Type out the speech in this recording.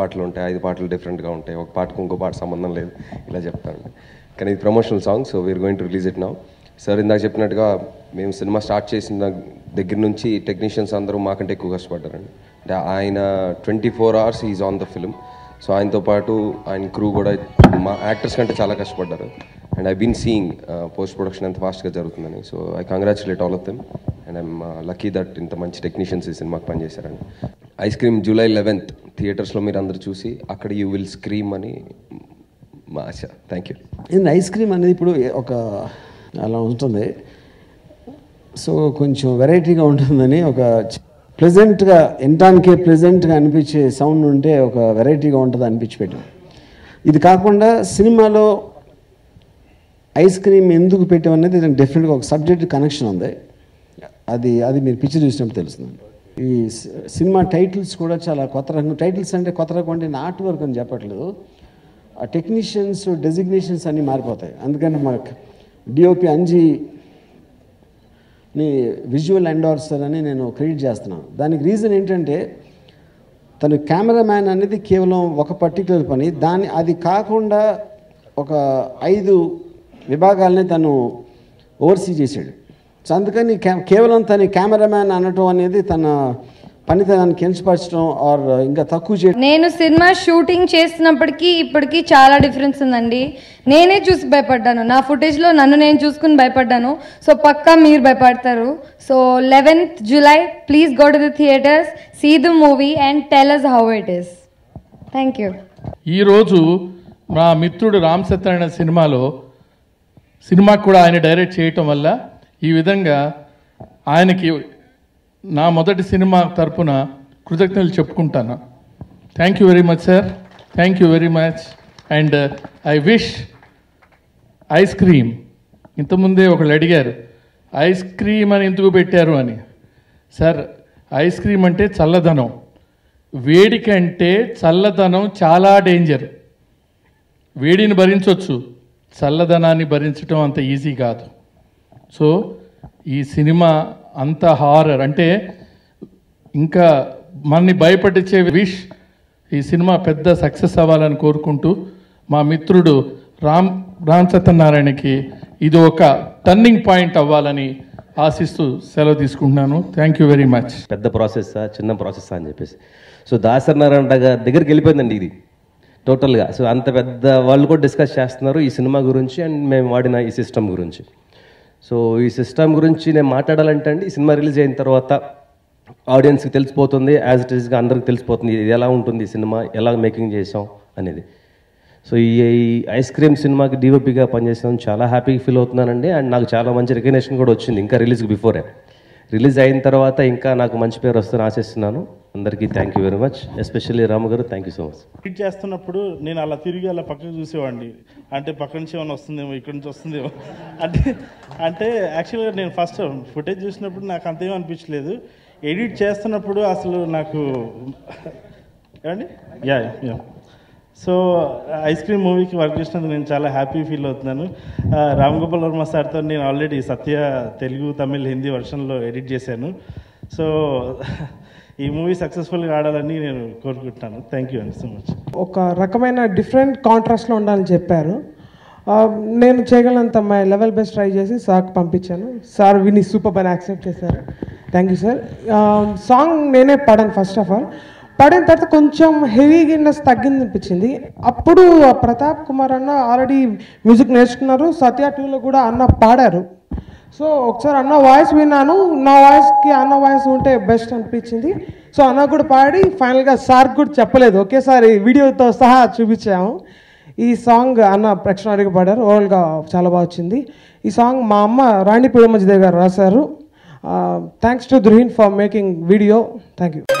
పాటలు ఉంటాయి ఐదు పాటలు డిఫరెంట్గా ఉంటాయి. ఒక పాటకు ఇంకో పాట సంబంధం లేదు. ఇలా చెప్తానండి కానీ ఇది promotional song so we are going to release it now sir ఇందాక చెప్పినట్టుగా మేము సినిమా స్టార్ట్ చేసిన దగ్గర నుంచి టెక్నీషియన్స్ అందరూ మాకంటే ఎక్కువ కష్టపడ్డారండి. అంటే ఆయన twenty four hours is on the film so ఆయనతో పాటు ఆయన క్రూ కూడా మా యాక్టర్స్ కంటే చాలా కష్టపడ్డారు. And I been seeing post production ఎంత ఫాస్ట్గా జరుగుతుందని. So I congratulate all of them and I'm lucky that ఇంత మంచి టెక్నీషియన్స్ ఈ సినిమాకి పనిచేశారండి. ఐస్ క్రీమ్ జూలై లెవెన్త్ థియేటర్స్లో మీరు అందరు చూసి అక్కడ యూ విల్ స్క్రీమ్ అని మా ఆశ. థ్యాంక్ యూ ఇది ఐస్ క్రీమ్ అనేది ఇప్పుడు ఒక అలా ఉంటుంది. సో కొంచెం వెరైటీగా ఉంటుందని ఒక ప్లెజెంట్గా వినటానికే ప్లెజెంట్గా అనిపించే సౌండ్ ఉంటే ఒక వెరైటీగా ఉంటుంది అనిపించి పెట్టాం. ఇది కాకుండా సినిమాలో ఐస్ క్రీమ్ ఎందుకు పెట్టాం అనేది డిఫరెంట్గా డెఫినెట్గా ఒక సబ్జెక్ట్ కనెక్షన్ ఉంది. అది అది మీరు పిక్చర్ చూసినప్పుడు తెలుస్తుంది. ఈ సినిమా టైటిల్స్ కూడా చాలా కొత్త రకం టైటిల్స్ అంటే కొత్త రకం అంటే ఆర్ట్ వర్క్ అని చెప్పట్లేదు. ఆ టెక్నీషియన్స్ డెసిగ్నేషన్స్ అన్నీ మారిపోతాయి. అందుకని మాకు డిఓపి అంజీ ని విజువల్ ఎండార్సర్ అని నేను క్రెడిట్ చేస్తున్నాను. దానికి రీజన్ ఏంటంటే తను కెమెరామ్యాన్ అనేది కేవలం ఒక పర్టికులర్ పని. దాన్ని అది కాకుండా ఒక ఐదు విభాగాలని తను ఓవర్సీ చేశాడు. సో అందుకని కే- కేవలం తన కెమెరామ్యాన్ అనటం అనేది తన పనితనాన్ని కించపరచడం ఆర్ ఇంకా తక్కువ చేయడం నేను సినిమా షూటింగ్ చేస్తున్నప్పటికీ ఇప్పటికీ చాలా డిఫరెన్స్ ఉందండి. నేనే చూసి భయపడ్డాను. నా ఫుటేజ్లో నన్ను నేను చూసుకుని భయపడ్డాను. సో పక్కా మీరు భయపడతారు. So eleventh July please go to the theatres see the movie and tell us how it is thank you ఈరోజు మా మిత్రుడు రామ్ సత్యనారాయణ సినిమాలో సినిమాకు కూడా ఆయన డైరెక్ట్ చేయటం వల్ల ఈ విధంగా ఆయనకి నా మొదటి సినిమా తరపున కృతజ్ఞతలు చెప్పుకుంటాను. Thank you very much sir thank you very much and I wish ice cream ఇంతకుముందే ఒకళ్ళు అడిగారు ఐస్ క్రీమ్ అని ఎందుకు పెట్టారు అని? సార్ ఐస్ క్రీమ్ అంటే చల్లదనం. వేడి కంటే చల్లదనం చాలా డేంజర్ వేడిని భరించవచ్చు చల్లదనాన్ని భరించడం అంత ఈజీ కాదు. సో ఈ సినిమా అంత హారర్. అంటే ఇంకా మనని భయపడించే విష్ ఈ సినిమా పెద్ద సక్సెస్ అవ్వాలని కోరుకుంటూ మా మిత్రుడు రామ్ రామ్ సత్యనారాయణకి ఇది ఒక టర్నింగ్ పాయింట్ అవ్వాలని ఆశిస్తూ సెలవు తీసుకుంటున్నాను. థ్యాంక్ యూ వెరీ మచ్ పెద్ద ప్రాసెస్ చిన్న ప్రాసెస్ అని చెప్పేసి. సో దాసనారాయణ గారి దగ్గరికి వెళ్ళిపోయిందండి ఇది టోటల్గా. సో అంత పెద్ద వాళ్ళు కూడా డిస్కస్ చేస్తున్నారు ఈ సినిమా గురించి అండ్ మేము వాడిన ఈ సిస్టమ్ గురించి. సో ఈ సిస్టమ్ గురించి నేను మాట్లాడాలంటే అండి ఈ సినిమా రిలీజ్ అయిన తర్వాత ఆడియన్స్కి తెలిసిపోతుంది యాజ్ ఇట్ ఈస్గా అందరికి తెలిసిపోతుంది ఇది ఎలా ఉంటుంది ఈ సినిమా ఎలా మేకింగ్ చేసాం అనేది. సో ఈ ఐస్ క్రీమ్ సినిమాకి డీఓపీగా పనిచేసాం చాలా హ్యాపీగా ఫీల్ అవుతున్నానండి. అండ్ నాకు చాలా మంచి రికగ్నేషన్ కూడా వచ్చింది ఇంకా రిలీజ్కి బిఫోరే రిలీజ్ అయిన తర్వాత ఇంకా నాకు మంచి పేరు వస్తుందని ఆశిస్తున్నాను. అందరికీ thank you very much especially Ramu garu thank you so much edit చేస్తున్నప్పుడు నేను అలా తిరిగి అలా పక్కకు చూసేవాడిని. అంటే పక్క నుంచి ఏమైనా వస్తుందేమో ఇక్కడ నుంచి వస్తుందేమో. అంటే అంటే యాక్చువల్గా నేను ఫస్ట్ ఫుటేజ్ చూసినప్పుడు నాకు అంతేం అనిపించలేదు. ఎడిట్ చేస్తున్నప్పుడు అసలు నాకు ఏమండి? Yeah yeah so ice cream మూవీకి వర్క్ చేసినందుకు నేను చాలా హ్యాపీ ఫీల్ అవుతున్నాను. Uh, రామ్ గోపాల్ వర్మ సార్తో నేను ఆల్రెడీ సత్య తెలుగు తమిళ్ హిందీ వర్షన్లో ఎడిట్ చేశాను. సో ఈ మూవీ సక్సెస్ఫుల్గా ఆడాలని నేను కోరుకుంటున్నాను. థ్యాంక్ యూ అండి సో మచ్ ఒక రకమైన డిఫరెంట్ కాంట్రాస్ట్లో ఉండాలని చెప్పారు. నేను చేయగలంత మై లెవెల్ బెస్ట్ ట్రై చేసి సార్కి పంపించాను. సార్ విని సూపర్ అని యాక్సెప్ట్ చేశారు. థ్యాంక్ యూ సార్ సాంగ్ నేనే పాడాను ఫస్ట్ ఆఫ్ ఆల్ పాడిన తర్వాత కొంచెం హెవీగినెస్ తగ్గింది అనిపించింది అప్పుడు ప్రతాప్ కుమార్ అన్న ఆల్రెడీ మ్యూజిక్ నేర్చుకున్నారు. సత్య టూలో కూడా అన్న పాడారు. సో ఒకసారి అన్న వాయిస్ విన్నాను నా వాయిస్కి అన్న వాయిస్ ఉంటే బెస్ట్ అనిపించింది. సో అన్న కూడా పాడి ఫైనల్గా సార్ కూడా చెప్పలేదు. ఒకేసారి వీడియోతో సహా చూపించాము. ఈ సాంగ్ అన్న ప్రేక్షణానికి పాడారు. ఓవరాల్గా చాలా బాగా వచ్చింది. ఈ సాంగ్ మా అమ్మ రాణి పిడమజ్దేవ్ గారు రాశారు. Thanks to దుర్హీన్ for making video thank you